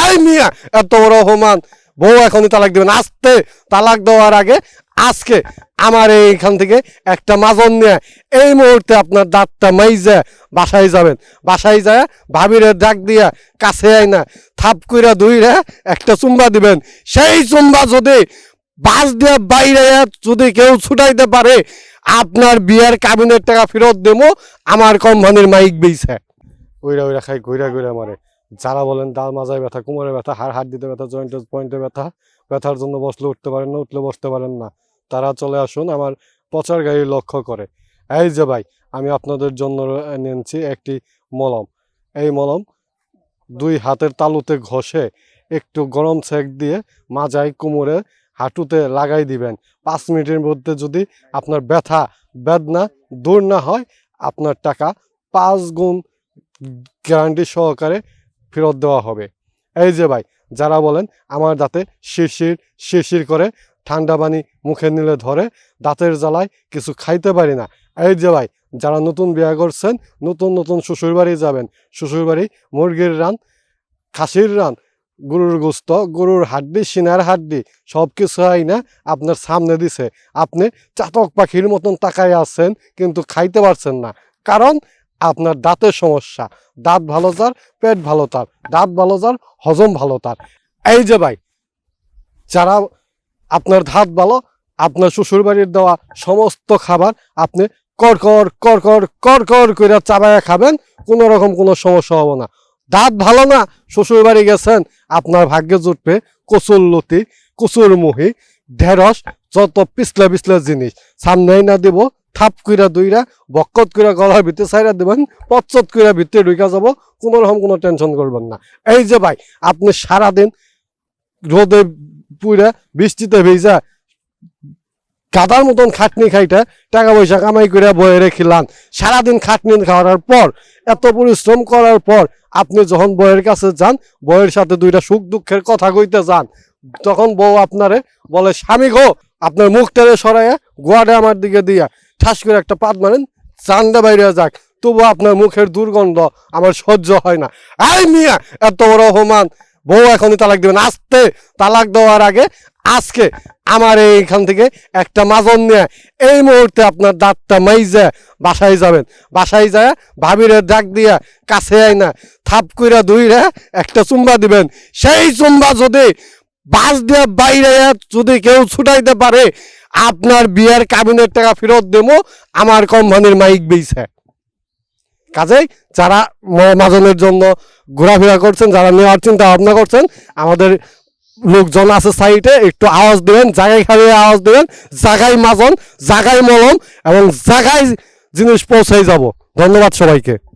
I মিয়া, এত বড় অপমান। বউ এখনই তালাক দিবেন। আস্তে তালাক দেওয়ার আগে, আজকে আমার এইখান থেকে একটা মাজন নিয়ে এই মুহূর্তে আপনার দাঁতটা মাইজা বাসায় যাবেন। বাসায় যায়, ভাবিরে ডাক দিয়া কাছে আই না, থাপ কইরা দুইরা একটা চুম্বা দিবেন। সেই চুম্বা যদি বাস দিয়ে বাইরে যদি কেউ ছুটাইতে পারে, আপনার বিয়ের কাবিনের টাকা ফেরত দেবো, আমার কোম্পানির মাইক বেইছে। ওইরা ওইরা খাই ঘুরা ঘুরা মারে। যারা বলেন ডাল মাজায় ব্যথা, কোমরে ব্যথা, হাড় হাড় দিতে ব্যথা জয়েন্টে পয়েন্টে ব্যথা, ব্যথার জন্য বসলে উঠতে পারেন না, উঠলে বসতে পারেন না। তারা চলে আসুন আমার পচার গাড়ি লক্ষ্য করে। এই যে ভাই, আমি আপনাদের জন্য এনেছি একটি মলম। এই মলম দুই হাতের তালুতে ঘষে একটু গরম সেক দিয়ে মাজায় কোমরে হাঁটুতে লাগাই দিবেন। পাঁচ মিনিটের মধ্যে যদি আপনার ব্যথা, বেদনা দূর না হয়, আপনার টাকা পাঁচ গুণ গ্যারান্টি সহকারে ফেরত দেওয়া হবে। এই যে ভাই, যারা বলেন আমার দাঁতে শিরশির শিরশির করে ঠান্ডা পানি মুখে নিলে ধরে, দাঁতের জ্বালায় কিছু খাইতে পারি না। এই যে ভাই, যারা নতুন বিয়ে করছেন, নতুন নতুন শ্বশুরবাড়ি যাবেন, শ্বশুরবাড়ি, মুরগির রান, খাসির রান, গরুর গোস্ত, গরুর হাড্ডি, সিনার হাড্ডি সব কিছু হয় না আপনার সামনে দিছে। আপনি চাতক পাখির মতন তাকায় আছেন, কিন্তু খাইতে পারছেন না। কারণ আপনার দাঁতের সমস্যা। দাঁত ভালো তার পেট ভালো তার। দাঁত ভালো তার হজম ভালো তার। এই যে ভাই, যারা আপনার ধাত ভালো, আপনার শ্বশুরবাড়ির দেওয়া সমস্ত খাবার আপনি করকর করকর করকর করে চাবায়া খাবেন কোনো রকম কোনো সমস্যা হবে না। দাঁত ভালো না শ্বশুর বাড়ি গেছেন, আপনার ভাগ্যে জুটবে কচুর লতি, কচুর মুহি, ঢেঁড়স, যত পিছলে পিছলে জিনিস। সামনেই না দিব থাপ কইরা দুইরা, বক্কত কইরা গলার ভিতরে সাইরা দেবেন, পচ্চত কইরা ভিতরে ঢুকা যাব, কোনো রকম কোনো টেনশন করবেন না। এই যে ভাই, আপনি সারাদিন রোদে পুইরা বৃষ্টিতে ভেজা, গাদার মতন খাটনি খাইটা, টাকা পয়সা কামাই করে বয়ে রেখিলাম, সারাদিন খাটনি খাওয়ার পর, এত পরিশ্রম করার পর, আপনি যখন বয়ের কাছে যান বয়ের সাথে দুইটা সুখ দুঃখের কথা কইতে যান, তখন বউ আপনারে বলে, স্বামী গো, আপনার মুখটারে সরাইয়া, গোয়াটা আমার দিকে দিয়া। ঠাস করে একটা পাত মারেন, চান্দা বাইরে যাক। তবু আপনার মুখের দুর্গন্ধ আমার সহ্য হয় না। এই মিয়া, এত বড় অপমান। বউ এখনই তালাক দিবেন। আস্তে তালাক দেওয়ার আগে, আজকে আমার এইখান থেকে একটা মাজন নিয়ে এই মুহূর্তে আপনার দাঁতটা মাইজা বাসায় যাবেন। বাসায় যায়, ভাবিরে ডাক দিয়া কাছে আয় না। থাপ কইরা দুইরা একটা চুম্বা দিবেন। সেই চুম্বা যদি বাস দিয়ে বাইরে যদি কেউ ছুটাইতে পারে আপনার বিয়ের কাবিনের টাকা ফেরত দেবো, আমার কোম্পানির মাইক বেইছে। কাজেই যারা ম- মাজনের জন্য ঘোরাফেরা করছেন, যারা নেওয়ার চিন্তা ভাবনা করছেন, আমাদের লোকজন আছে সাইটে একটু আওয়াজ দেবেন, জায়গায় খালি আওয়াজ দেবেন, জায়গায় মাজন, জায়গায় মলম, এবং জায়গায় জিনিস পৌঁছাই যাব। ধন্যবাদ সবাইকে।